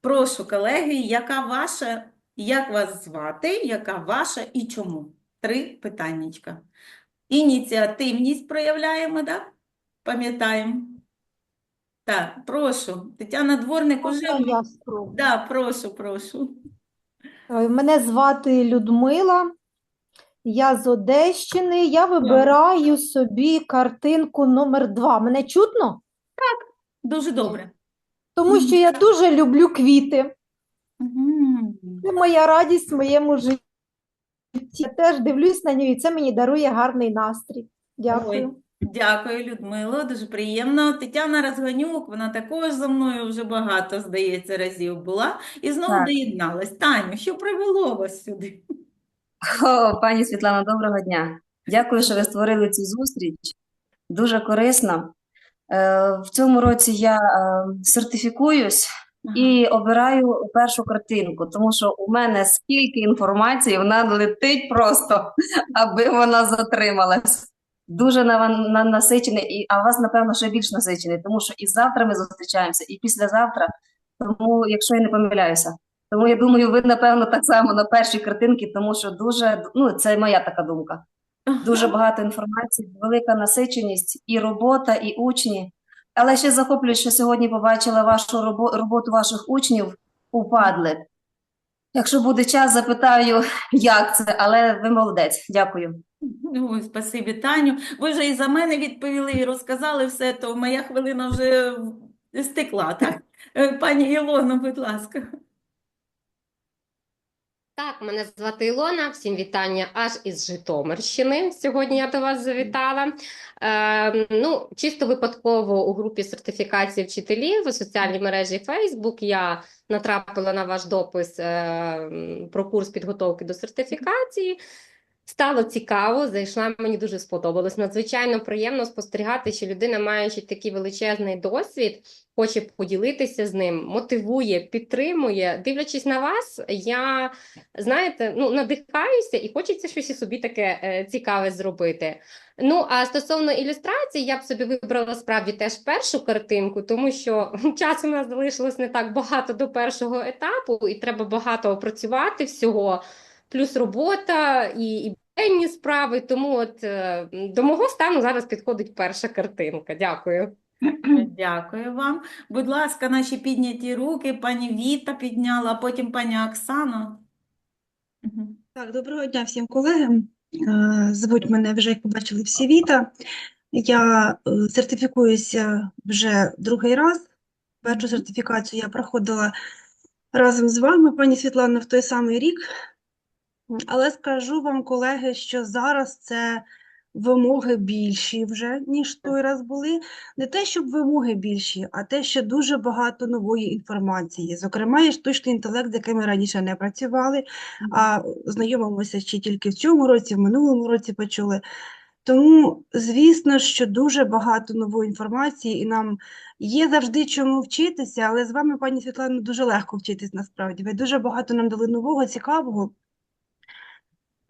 Прошу, колеги, яка ваша, як вас звати, яка ваша і чому? Три питаннячка. Ініціативність проявляємо, так? Пам'ятаємо. Так, прошу. Тетяна Дворник уже. Я спробую? Да, прошу, прошу. Мене звати Людмила, я з Одещини. Я вибираю собі картинку номер два. Мене чутно? Дуже добре. Тому що я дуже люблю квіти. Це моя радість в моєму житті. Я теж дивлюсь на нього, і це мені дарує гарний настрій. Дякую. Ой, дякую, Людмило, дуже приємно. Тетяна Розганюк, вона також за мною вже багато, здається, разів була і знову Так. доєдналась. Таню, що привело вас сюди? О, пані Світлана, доброго дня. Дякую, що ви створили цю зустріч. Дуже корисно. Е, В цьому році я е, сертифікуюсь і обираю першу картинку, тому що у мене скільки інформації, вона летить просто, аби вона затрималась. Дуже на- насичений, і, а у вас, напевно, ще більш насичений, тому що і завтра ми зустрічаємося, і післязавтра, тому, якщо я не помиляюся. Тому я думаю, ви, напевно, так само на першій картинці, тому що дуже, ну, це моя така думка. Дуже багато інформації, велика насиченість, і робота, і учні. Але ще захоплююсь, що сьогодні побачила вашу роботу ваших учнів у Padlet. Якщо буде час, запитаю, як це, але ви молодець. Дякую. Ой, спасибі, Таню. Ви вже і за мене відповіли, і розказали все, то моя хвилина вже стекла, так? Пані Ілоно, будь ласка. Так, мене звати Ілона. Всім вітання аж із Житомирщини. Сьогодні я до вас завітала. Е, ну, чисто випадково у групі сертифікації вчителів у соціальній мережі Facebook я натрапила на ваш допис е, про курс підготовки до сертифікації. Стало цікаво, зайшла, мені дуже сподобалось. Надзвичайно приємно спостерігати, що людина, маючи такий величезний досвід, хоче поділитися з ним, мотивує, підтримує. Дивлячись на вас, я знаєте, ну надихаюся і хочеться щось собі таке е, цікаве зробити. Ну а стосовно ілюстрацій, я б собі вибрала справді теж першу картинку, тому що часу у нас залишилось не так багато до першого етапу, і треба багато опрацювати всього, плюс робота і, і денні справи. Тому от е, до мого стану зараз підходить перша картинка. Дякую. Дякую вам. Будь ласка, наші підняті руки. Пані Віта підняла, а потім пані Оксана. Так, доброго дня всім колегам. Е, Звуть мене вже, як побачили, всі Віта. Я е, сертифікуюся вже другий раз. Першу сертифікацію я проходила разом з вами, пані Світлана, в той самий рік. Але скажу вам, колеги, що зараз це вимоги більші вже, ніж той раз були. Не те, щоб вимоги більші, а те, що дуже багато нової інформації. Зокрема, є штучний інтелект, з яким ми раніше не працювали, а знайомимося ще тільки в цьому році, в минулому році почули. Тому, звісно, що дуже багато нової інформації, і нам є завжди чому вчитися, але з вами, пані Світлано, дуже легко вчитись насправді. Ви дуже багато нам дали нового, цікавого.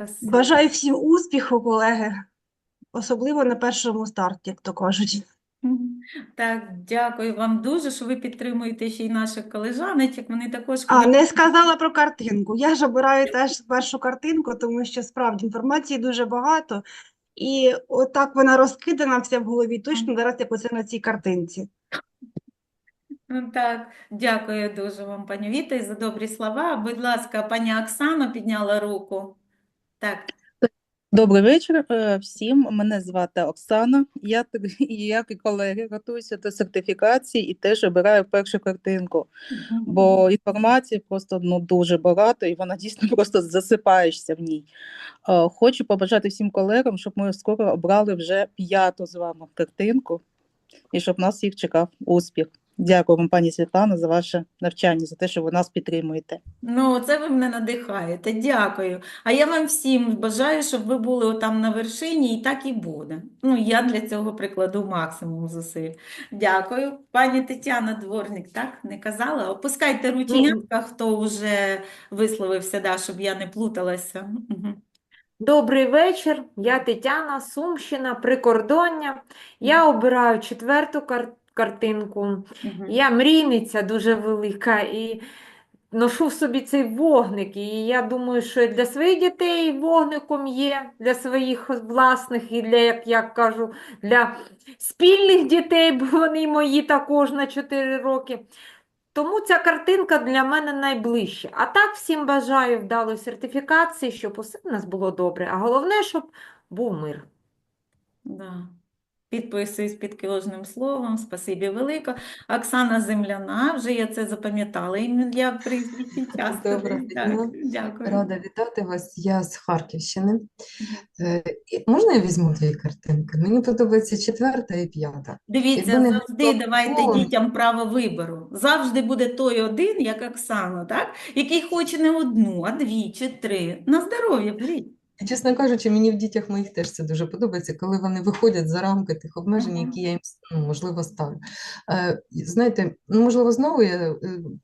Спасибі. Бажаю всім успіху, колеги, особливо на першому старті, як то кажуть. Так, дякую вам дуже, що ви підтримуєте ще й наших колежаночок. Вони також А, не сказала про картинку. Я ж обираю теж першу картинку, тому що справді інформації дуже багато, і отак вона розкидана вся в голові, точно зараз як оце на цій картинці. Ну, Так, дякую дуже вам, пані Віта, і за добрі слова. Будь ласка, пані Оксана підняла руку. Так, Добрий вечір е, всім. Мене звати Оксана. Я як і колеги готуюся до сертифікації і теж обираю першу картинку, бо інформації просто ну дуже багато, і вона дійсно просто засипаєшся в ній. Е, Хочу побажати всім колегам, щоб ми скоро обрали вже п'яту з вами картинку, і щоб нас всіх чекав успіх. Дякую вам, пані Світлана, за ваше навчання, за те, що ви нас підтримуєте. Ну, це ви мене надихаєте. Дякую. А я вам всім бажаю, щоб ви були там на вершині, і так і буде. Ну, я для цього прикладу максимум зусиль. Дякую. Пані Тетяна Дворник, так? Не казала? Опускайте рученятка, хто вже висловився, да, щоб я не плуталася. Добрий вечір. Я Тетяна, Сумщина, Прикордоння. Я обираю четверту кар- картинку. Мгм. Я мрійниця дуже велика і ношу в собі цей вогник. І я думаю, що для своїх дітей вогником є, для своїх власних, і для, як я кажу, для спільних дітей, бо вони мої також на 4 роки. Тому ця картинка для мене найближча. А так всім бажаю вдалої сертифікації, щоб усе в нас було добре. А головне, щоб був мир. Да. Підписуюсь під кожним словом. Спасибі велике. Оксана Земляна, вже я це запам'ятала. Ім'я прізвище часто. Доброго Так, дня. дякую. Рада вітати вас. Я з Харківщини. Е, Можна я візьму дві картинки? Мені подобається четверта і п'ята. Дивіться, Якби завжди було давайте дітям право вибору. Завжди буде той один, як Оксана, так? Який хоче не одну, а дві чи три. На здоров'я, беріть. І, чесно кажучи, мені в дітях моїх теж це дуже подобається, коли вони виходять за рамки тих обмежень, які я їм ну, можливо ставлю. Е, знаєте, ну можливо, знову я е,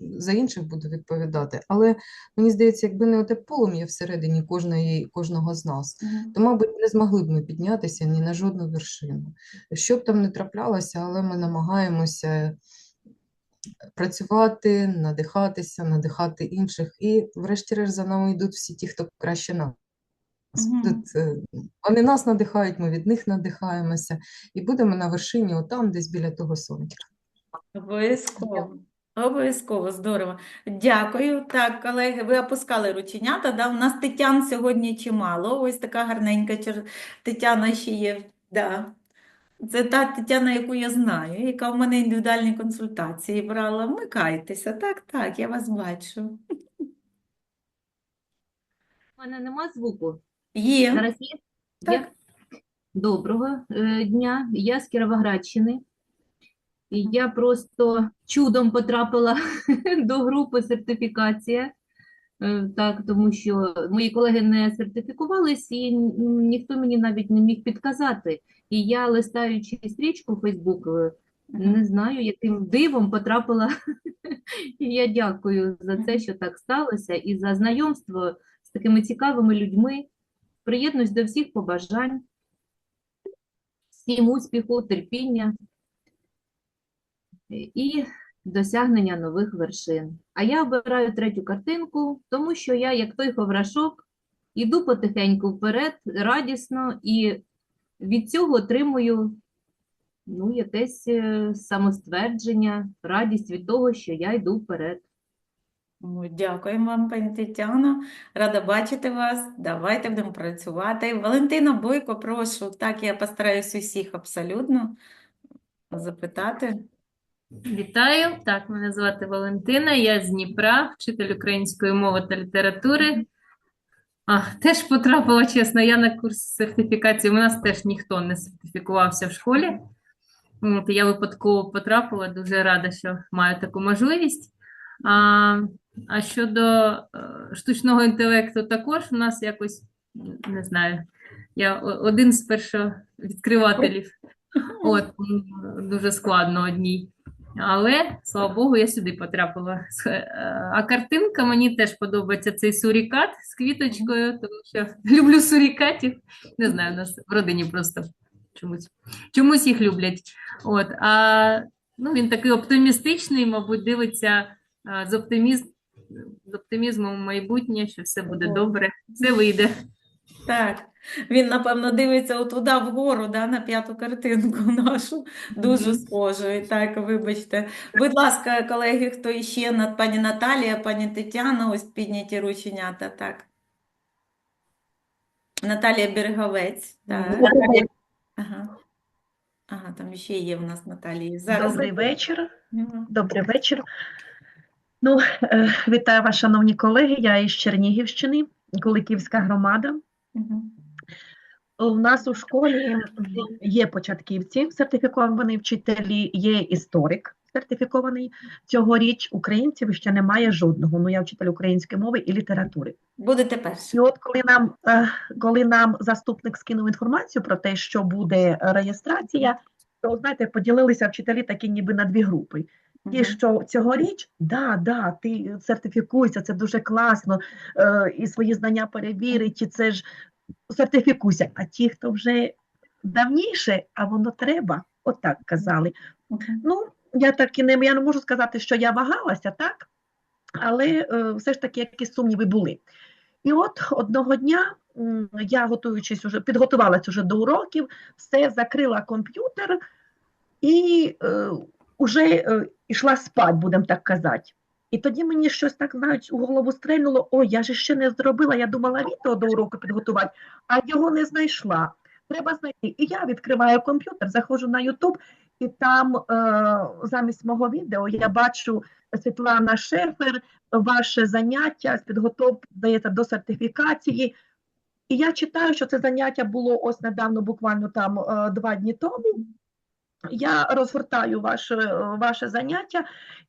за інших буду відповідати, але мені здається, якби не оте полум'я всередині кожної, кожного з нас, то, мабуть, не змогли б ми піднятися ні на жодну вершину. Що б там не траплялося, але ми намагаємося працювати, надихатися, надихати інших, і, врешті-решт, за нами йдуть всі ті, хто краще нас. Мгм. Тут, е, Вони нас надихають, ми від них надихаємося, і будемо на вершині, отам, десь біля того сонечка. Обов'язково. Обов'язково, здорово. Дякую. Так, колеги, ви опускали рученята, да? У нас Тетян сьогодні чимало. Ось така гарненька чер... Тетяна ще є. Да. Це та Тетяна, яку я знаю, яка в мене індивідуальні консультації брала. Вмикайтеся. Так, так, я вас бачу. У мене нема звуку. Є. Зараз є? Так. Є? Доброго е, дня. Я з Кіровоградщини. І я просто чудом потрапила до групи сертифікація. Е, Так, тому що мої колеги не сертифікувались, і ніхто мені навіть не міг підказати. І я, листаючи стрічку Facebook, е, не знаю, яким дивом потрапила. І я дякую за це, що так сталося, і за знайомство з такими цікавими людьми. Приєднуюсь до всіх побажань, всім успіху, терпіння і досягнення нових вершин. А я обираю третю картинку, тому що я, як той ховрашок, іду потихеньку вперед, радісно, і від цього отримую ну, якесь е, самоствердження, радість від того, що я йду вперед. Ну, Дякуємо вам, пані Тетяно. Рада бачити вас. Давайте будемо працювати. Валентина Бойко, прошу. Так, я постараюсь усіх абсолютно запитати. Вітаю, так, мене звати Валентина, я з Дніпра, вчитель української мови та літератури. А, теж потрапила, чесно, я на курс сертифікації. У нас теж ніхто не сертифікувався в школі. От, я випадково потрапила, дуже рада, що маю таку можливість. А, а щодо е, штучного інтелекту, також у нас якось, не знаю, я один з першовідкривателів. От, дуже складно одній. Але, слава Богу, я сюди потрапила. Е, А картинка мені теж подобається цей сурікат з квіточкою, тому що люблю сурікатів. Не знаю, у нас в родині просто чомусь, чомусь їх люблять. От, а ну, він такий оптимістичний, мабуть, дивиться з, оптимізм, з оптимізмом в майбутнє, що все буде добре, все вийде. Так, він, напевно, дивиться отуда вгору, да, на п'яту картинку нашу, дуже схожу. Так, вибачте. Будь ласка, колеги, хто іще над пані Наталія, пані Тетяна, ось підняті рученята, так. Наталія Береговець, так. Ага. Ага, там ще є в нас Наталії. Зараз. Добрий вечір. Добрий вечір. Ну, е, вітаю вас, шановні колеги. Я із Чернігівщини, Куликівська громада. У нас у школі є початківці, сертифіковані вчителі, є історик сертифікований. Цьогоріч українців ще немає жодного. Ну, я вчитель української мови і літератури. Будете перші. І от коли нам, е, коли нам заступник скинув інформацію про те, що буде реєстрація, то знаєте, поділилися вчителі такі ніби на дві групи. Ті, що цьогоріч, да, да, ти сертифікуйся, це дуже класно, е, і свої знання перевірить, і це ж сертифікуйся. А ті, хто вже давніше, а воно треба, отак казали. Ну, я так і не, я не можу сказати, що я вагалася, так? Але е, все ж таки якісь сумніви були. І от одного дня м, я, готуючись уже, підготувалася вже до уроків, все, закрила комп'ютер і е, вже е, йшла спать, будемо так казати. І тоді мені щось так, знають, у голову стрельнуло, ой, я ж ще не зробила, я думала відео до уроку підготувати, а його не знайшла. Треба знайти. І я відкриваю комп'ютер, заходжу на YouTube, і там е, замість мого відео я бачу Світлана Шефер, ваше заняття з підготовки, здається, до сертифікації. І я читаю, що це заняття було ось недавно, буквально там е, два дні тому. Я розгортаю ваше, ваше заняття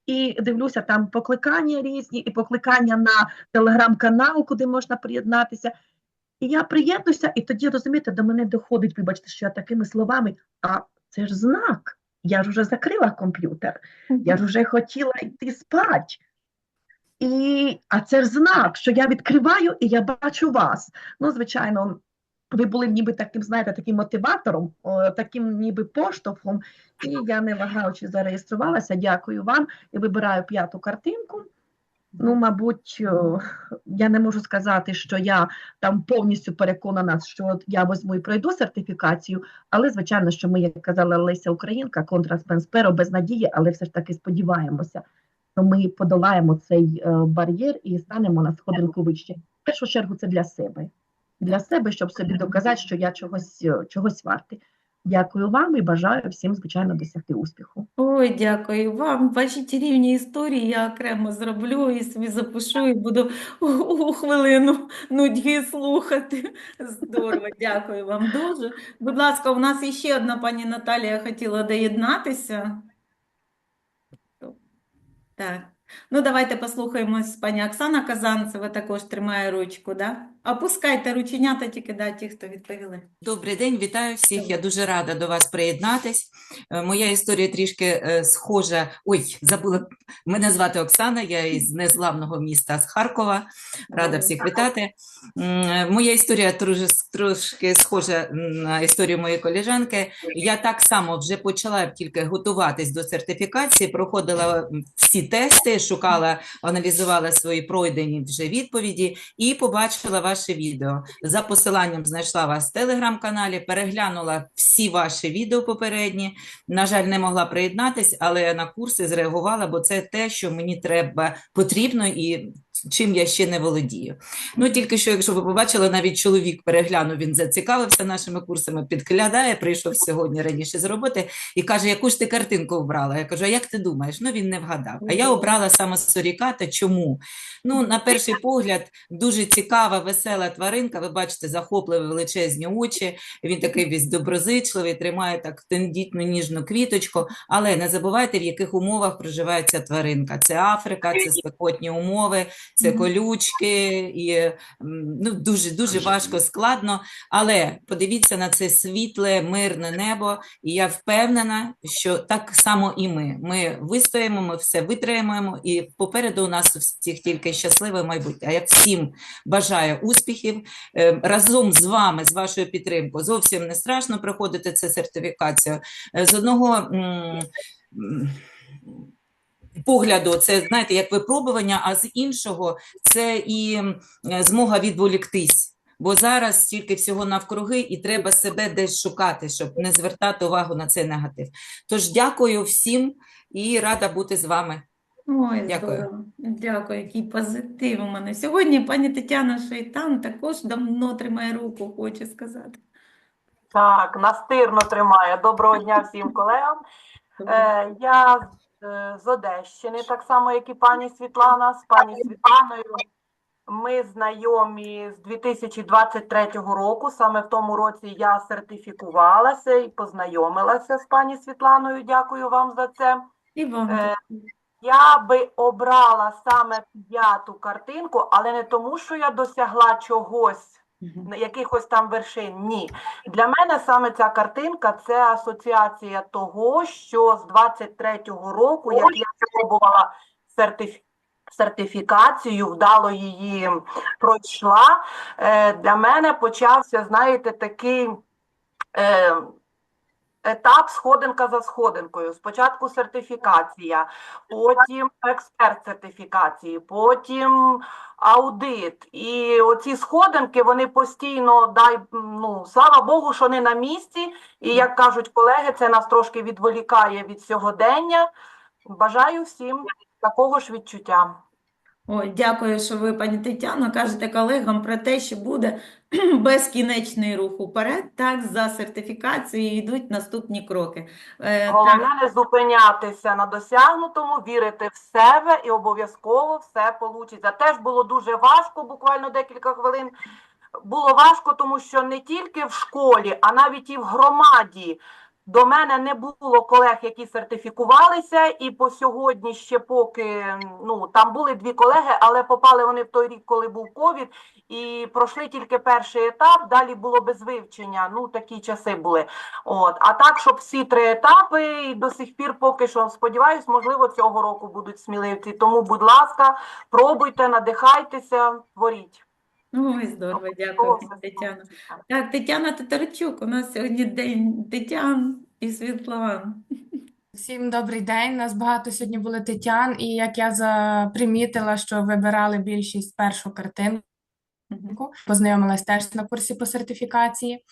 і дивлюся там покликання різні, і покликання на телеграм-канал, куди можна приєднатися. І я приєднуюся, і тоді, розумієте, до мене доходить, вибачте, що я такими словами, а це ж знак. Я ж вже закрила комп'ютер, я ж вже хотіла йти спати. І, а це ж знак, що я відкриваю і я бачу вас. Ну, звичайно, ви були ніби таким, знаєте, таким мотиватором, таким ніби поштовхом. І я не вагаючи зареєструвалася. Дякую вам і вибираю п'яту картинку. Ну, мабуть, я не можу сказати, що я там повністю переконана, що я візьму і пройду сертифікацію, але звичайно, що ми, як казала Леся Українка, контра Спенсперо без надії, але все ж таки сподіваємося, що ми подолаємо цей е, бар'єр і станемо на сходинку вище. В першу чергу це для себе. Для себе, щоб собі доказати, що я чогось, е, чогось вартий. Дякую вам і бажаю всім, звичайно, досягти успіху. Ой, дякую вам. Ваші чарівні історії я окремо зроблю і собі запишу, і буду у, у хвилину нудьги слухати. Здорово, дякую вам дуже. Будь ласка, у нас іще одна пані Наталія хотіла доєднатися. Так. Ну, давайте послухаємось. Пані Оксана Казанцева також тримає ручку, да? Опускайте рученята тільки, да, ті, хто відповіли. Добрий день, вітаю всіх. Я дуже рада до вас приєднатись. Е, Моя історія трішки е, схожа. Ой, забула. Мене звати Оксана, я із незламного міста з Харкова. Рада всіх вітати. Моя історія трошки, схожа на історію моєї колежанки. Я так само вже почала тільки готуватись до сертифікації, проходила всі тести, шукала, аналізувала свої пройдені вже відповіді і побачила ваше відео. За посиланням знайшла вас в телеграм-каналі, переглянула всі ваші відео попередні. На жаль, не могла приєднатись, але на курси зреагувала, бо це те, що мені треба потрібно і чим я ще не володію. Ну тільки що, якщо ви побачили, навіть чоловік переглянув, він зацікавився нашими курсами, підглядає, прийшов сьогодні раніше з роботи і каже, яку ж ти картинку обрала? Я кажу, а як ти думаєш? Ну він не вгадав. А я обрала саме суріката. Чому? Ну, на перший погляд, дуже цікава, весела тваринка. Ви бачите, захопливі величезні очі. Він такий весь доброзичливий, тримає так тендітну ніжну квіточку. Але не забувайте, в яких умовах проживає ця тваринка. Це Африка, це спекотні умови, це колючки, і ну, дуже дуже важко, складно. Але подивіться на це світле, мирне небо, і я впевнена, що так само і ми. Ми вистоїмо, ми все витримаємо, і попереду у нас у всіх тільки щасливе майбутнє. А я всім бажаю успіхів Е, разом з вами, з вашою підтримкою. Зовсім не страшно проходити цю сертифікацію. Е, З одного погляду, це знаєте, як випробування, а з іншого це і змога відволіктись. Бо зараз стільки всього навкруги, і треба себе десь шукати, щоб не звертати увагу на цей негатив. Тож дякую всім і рада бути з вами. Ой, Дякую. здорово. Дякую, який позитив у мене. Сьогодні пані Тетяна Шейтан також давно тримає руку, хочу сказати. Так, настирно тримає. Доброго дня всім колегам. Е, я з, е, Одещини, так само, як і пані Світлана. З пані Світланою ми знайомі з 2023 року. Саме в тому році я сертифікувалася і познайомилася з пані Світланою. Дякую вам за це. І вам Е, Я би обрала саме п'яту картинку, але не тому, що я досягла чогось якихось там вершин. Ні. Для мене саме ця картинка це асоціація того, що з 23-го року, як я спробувала сертиф... сертифікацію, вдало її пройшла, е, для мене почався, знаєте, такий. Етап сходинка за сходинкою. Спочатку сертифікація, потім експерт сертифікації, потім аудит. І оці сходинки, вони постійно, дай, ну, слава Богу, що не на місці. І як кажуть колеги, це нас трошки відволікає від сьогодення. Бажаю всім такого ж відчуття. Ой, дякую, що ви, пані Тетяно, кажете колегам про те, що буде безкінечний рух уперед, так, за сертифікацією йдуть наступні кроки. Е, Головне так, не зупинятися на досягнутому, вірити в себе і обов'язково все вийде. Теж було дуже важко, буквально декілька хвилин. Було важко, тому що не тільки в школі, а навіть і в громаді до мене не було колег, які сертифікувалися, і по сьогодні ще поки ну там були дві колеги, але попали вони в той рік, коли був ковід, і пройшли тільки перший етап. Далі було без вивчення. Ну такі часи були. От а так, щоб всі три етапи, і до сих пір, поки що сподіваюсь, можливо, цього року будуть сміливці. Тому, будь ласка, пробуйте, надихайтеся, творіть. Ой, здорово, дякую, Тетяна. Так, Тетяна Татарчук, у нас сьогодні день Тетян і Світлан. Всім добрий день. Нас багато сьогодні було Тетян, і як я запримітила, що вибирали більшість першу картинку, познайомилась теж на курсі по сертифікації,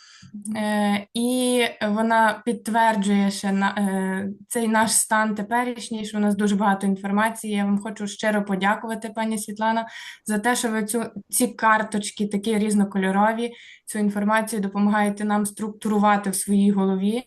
е, і вона підтверджує ще на е, цей наш стан теперішній, що у нас дуже багато інформації. Я вам хочу щиро подякувати, пані Світлана, за те, що ви цю ці карточки такі різнокольорові, цю інформацію допомагаєте нам структурувати в своїй голові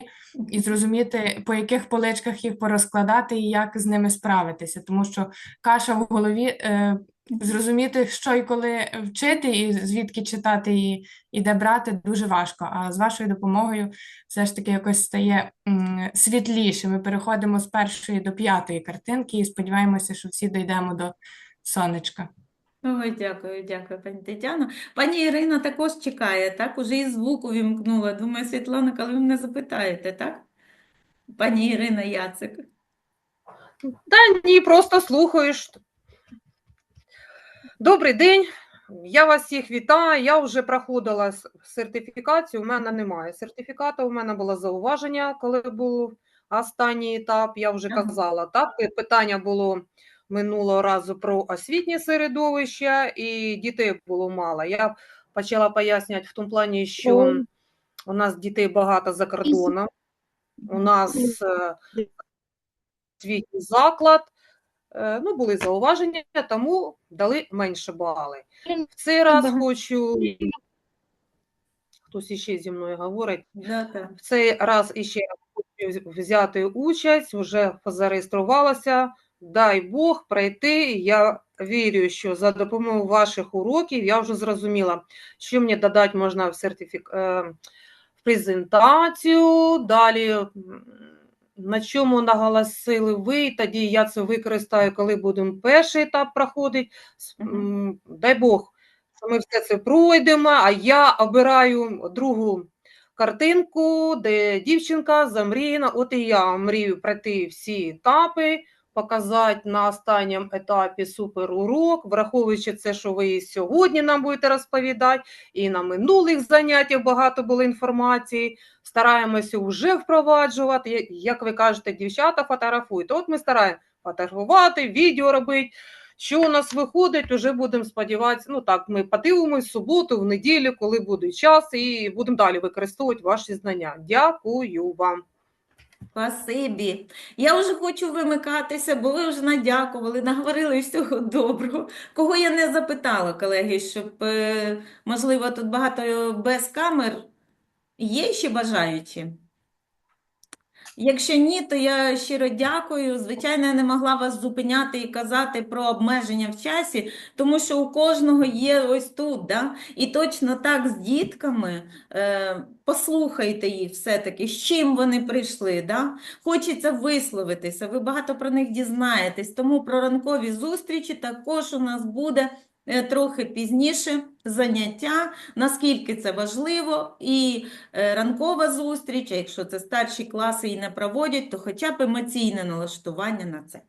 і зрозуміти, по яких поличках їх порозкладати і як з ними справитися, тому що каша в голові. Е, Зрозуміти, що і коли вчити, і звідки читати, і, і де брати, дуже важко. А з вашою допомогою все ж таки якось стає м, світліше. Ми переходимо з першої до п'ятої картинки і сподіваємося, що всі дійдемо до сонечка. Ой, дякую, дякую, пані Тетяно. Пані Ірина також чекає, так? Уже і звук увімкнула. Думаю, Світлана, коли ви мене запитаєте, так? Пані Ірина Яцик. Та ні, просто слухаєш. Добрий день. Я вас всіх вітаю. Я вже проходила сертифікацію. У мене немає сертифікату. У мене було зауваження, коли був останній етап. Я вже казала, так питання було минулого разу про освітнє середовище, і дітей було мало. Я почала пояснювати в тому плані, що у нас дітей багато за кордоном. У нас е, освітній заклад. Е, Ну, були зауваження, тому дали менше бали. В цей раз хочу. Хтось іще зі мною говорить. В цей раз іще хочу взяти участь, вже зареєструвалася. Дай Бог пройти. Я вірю, що за допомогою ваших уроків я вже зрозуміла, що мені додати можна в сертифік... е, в презентацію. Далі, на чому наголосили ви, тоді я це використаю, коли будемо перший етап проходити. Дай Бог, що ми все це пройдемо, а я обираю другу картинку, де дівчинка замріяна. От і я мрію пройти всі етапи, показати на останньому етапі суперурок, враховуючи це, що ви і сьогодні нам будете розповідати, і на минулих заняттях багато було інформації. Стараємося вже впроваджувати. Як ви кажете, дівчата фотографують. От ми стараємося фотографувати, відео робити. Що у нас виходить, вже будемо сподіватися. Ну так, ми подивимось в суботу, в неділю, коли буде час, і будемо далі використовувати ваші знання. Дякую вам. Спасибі. Я вже хочу вимикатися, бо ви вже надякували, наговорили всього доброго. Кого я не запитала, колеги, щоб, е, можливо, тут багато без камер. Є ще бажаючі? Якщо ні, то я щиро дякую. Звичайно, я не могла вас зупиняти і казати про обмеження в часі, тому що у кожного є ось тут, да? І точно так з дітками е, послухайте їх все-таки, з чим вони прийшли. Да? Хочеться висловитися, ви багато про них дізнаєтесь, тому про ранкові зустрічі також у нас буде е, трохи пізніше заняття, наскільки це важливо, і е, ранкова зустріч, якщо це старші класи і не проводять, то хоча б емоційне налаштування на це.